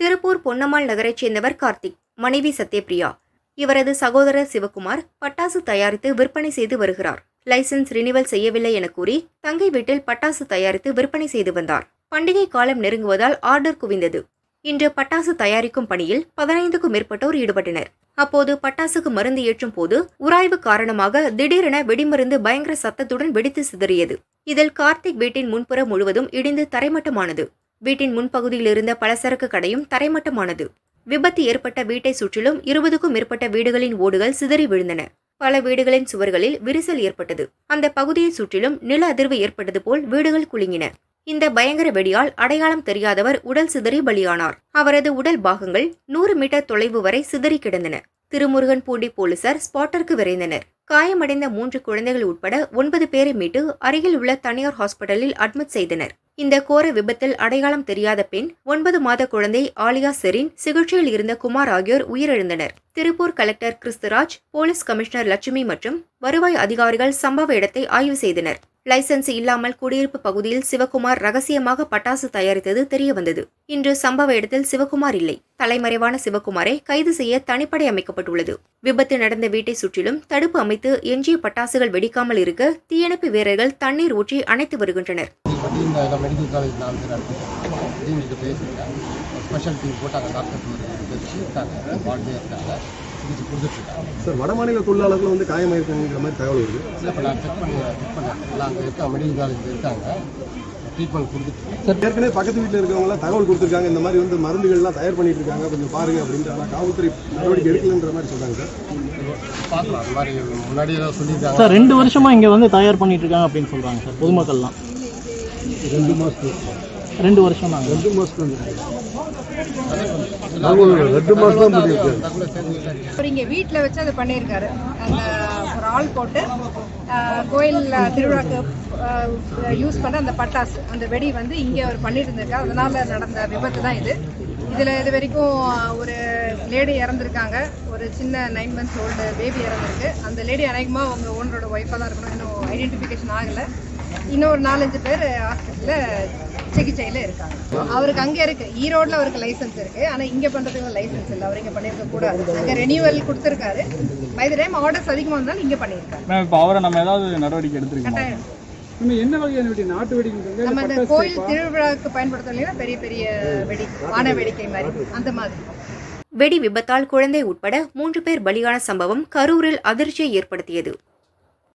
திருப்பூர் பொன்னம்மாள் நகரைச் சேர்ந்தவர் கார்த்திக் மனைவி சத்யபிரியா. இவரது சகோதரர் சிவகுமார் பட்டாசு தயாரித்து விற்பனை செய்து வருகிறார். லைசென்ஸ் ரினிவல் செய்யவில்லை என கூறி தங்கை வீட்டில் பட்டாசு தயாரித்து விற்பனை செய்து வந்தார். பண்டிகை காலம் நெருங்குவதால் ஆர்டர் குவிந்தது. இன்று பட்டாசு தயாரிக்கும் பணியில் பதினைந்துக்கும் மேற்பட்டோர் ஈடுபட்டனர். அப்போது பட்டாசுக்கு மருந்து ஏற்றும் போது உராய்வு காரணமாக திடீரென வெடிமருந்து பயங்கர சத்தத்துடன் வெடித்து சிதறியது. இதில் கார்த்திக் வீட்டின் முன்புறம் முழுவதும் இடிந்து தரைமட்டமானது. வீட்டின் முன்பகுதியில் இருந்த பலசரக்கு கடையும் தரைமட்டமானது. விபத்து ஏற்பட்ட வீட்டை சுற்றிலும் இருபதுக்கும் மேற்பட்ட வீடுகளின் ஓடுகள் சிதறி விழுந்தன. பல வீடுகளின் சுவர்களில் விரிசல் ஏற்பட்டது. அந்த பகுதியை சுற்றிலும் நில அதிர்வு ஏற்பட்டது போல் வீடுகள் குலுங்கின. இந்த பயங்கர வெடியால் அடையாளம் தெரியாதவர் உடல் சிதறி பலியானார். அவரது உடல் பாகங்கள் நூறு மீட்டர் தொலைவு வரை சிதறி கிடந்தன. திருமுருகன் பூண்டி போலீசார் ஸ்பாட்டிற்கு விரைந்தனர். காயமடைந்த மூன்று குழந்தைகள் உட்பட ஒன்பது பேரை மீட்டு அருகில் உள்ள தனியார் ஹாஸ்பிட்டலில் அட்மிட் செய்தனர். இந்த கோர விபத்தில் அடையாளம் தெரியாத பெண் ஒன்பது மாத குழந்தை ஆலியா செரின் சிகிச்சையில் இருந்த குமார் ஆகியோர் உயிரிழந்தனர். Tiruppur collector Christuraj police commissioner Lakshmi மற்றும் வருவாய் அதிகாரிகள் சம்பவ இடத்தை ஆய்வு செய்தனர். லைசன்ஸ் இல்லாமல் குடியிருப்பு பகுதியில் சிவகுமார் ரகசியமாக பட்டாசு தயாரித்தது தெரியவந்தது. இன்று சம்பவ இடத்தில் சிவகுமார் இல்லை. தலைமறைவான சிவகுமாரை கைது செய்ய தனிப்படை அமைக்கப்பட்டுள்ளது. விபத்து நடந்த வீட்டை சுற்றிலும் தடுப்பு அமைத்து எஞ்சிய பட்டாசுகள் வெடிக்காமல் இருக்க தீயணைப்பு வீரர்கள் தண்ணீர் ஊற்றி அணைத்து வருகின்றனர். பற்றி இந்த இடம் மெடிக்கல் காலேஜ் நாலு பேர் அட்மிட் டீம்கிட்ட பேசியிருக்காங்க. ஸ்பெஷல் டீம் போட்டு அந்த டாக்டர் வச்சு இருக்காங்க வார்டே இருக்காங்க. சிகிச்சை கொடுத்துட்ருக்காங்க. சார் வட மாநில தொழிலாளர்கள் வந்து காயமாயிருக்காங்கிற மாதிரி தகவல் வருது. இல்லை இப்போ நான் செக் பண்ணி செக் பண்ணேன். எல்லாம் அங்கே இருக்காங்க மெடிக்கல் காலேஜில் இருக்காங்க. ட்ரீட்மெண்ட் கொடுத்துட்ருக்காங்க. சார் ஏற்கனவே பக்கத்து வீட்டில் இருக்கவங்களாம் தகவல் கொடுத்துருக்காங்க. இந்த மாதிரி வந்து மருந்துகள்லாம் தயார் பண்ணிட்டு இருக்காங்க கொஞ்சம் பாருங்க அப்படின்ட்டு. ஆனால் காவல்துறை நடவடிக்கை எடுக்கலன்ற மாதிரி சொல்றாங்க சார். பார்க்கலாம். அந்த மாதிரி முன்னாடியே தான் சொல்லியிருக்காங்க. சார் ரெண்டு வருஷமா இங்க வந்து தயார் பண்ணிட்டு இருக்காங்க அப்படின்னு சொல்றாங்க சார் பொதுமக்கள்லாம். ரெண்டு மாதத்துக்கு ரெண்டு வருஷம் ரெண்டு மாதத்துக்கு ரெண்டு மாதம் தான் தெரிஞ்சுக்கிட்டேன் அவர் இங்கே வீட்டில் வச்சு அதை பண்ணியிருக்காரு. அந்த ஒரு ஆள் போட்டு கோயில் திருவிழாக்கு யூஸ் பண்ண அந்த பட்டாசு அந்த வெடி வந்து இங்கே அவர் பண்ணிட்டு இருந்திருக்காரு அதனால நடந்த விபத்து தான் இது. இதில் இது வரைக்கும் ஒரு லேடி இறந்துருக்காங்க. ஒரு சின்ன நைன் மந்த்ஸ் ஓல்டு பேபி இறந்துருக்கு. அந்த லேடி அநேகமாக அவங்க ஓனரோட ஒய்ஃபாக தான் இருக்கணும். இன்னும் ஐடென்டிஃபிகேஷன் ஆகலை. இன்னும் ஒரு நாலஞ்சு பேர் ஹாஸ்பிட்டலில் சிகிச்சையில் இருக்காங்க. அவருக்கு அங்கே இருக்கு ஈரோட்ல அவருக்கு லைசன்ஸ் இருக்கு. ஆனால் இங்கே பண்ணுறதுக்கு லைசன்ஸ் இல்லை. அவர் இங்கே பண்ணியிருக்க கூடாது அங்கே ரெனியூவல் கொடுத்துருக்காரு. பை த டைம் ஆர்டர்ஸ் அதிகமாக இருந்தாலும் இங்கே பண்ணியிருக்காரு இப்போ அவரை நம்ம ஏதாவது நடவடிக்கை எடுத்துருக்கோம்? என்ன வகையான வெடி? நாட்டு வெடிங்கிறது நம்ம இந்த கோயில் திருவிழாவுக்கு பயன்படுத்தலைன்னா பெரிய பெரிய வெடி வான வேடிக்கை மாதிரி அந்த மாதிரி. வெடி விபத்தால் குழந்தை உட்பட மூன்று பேர் பலியான சம்பவம் கரூரில் அதிர்ச்சியை ஏற்படுத்தியது.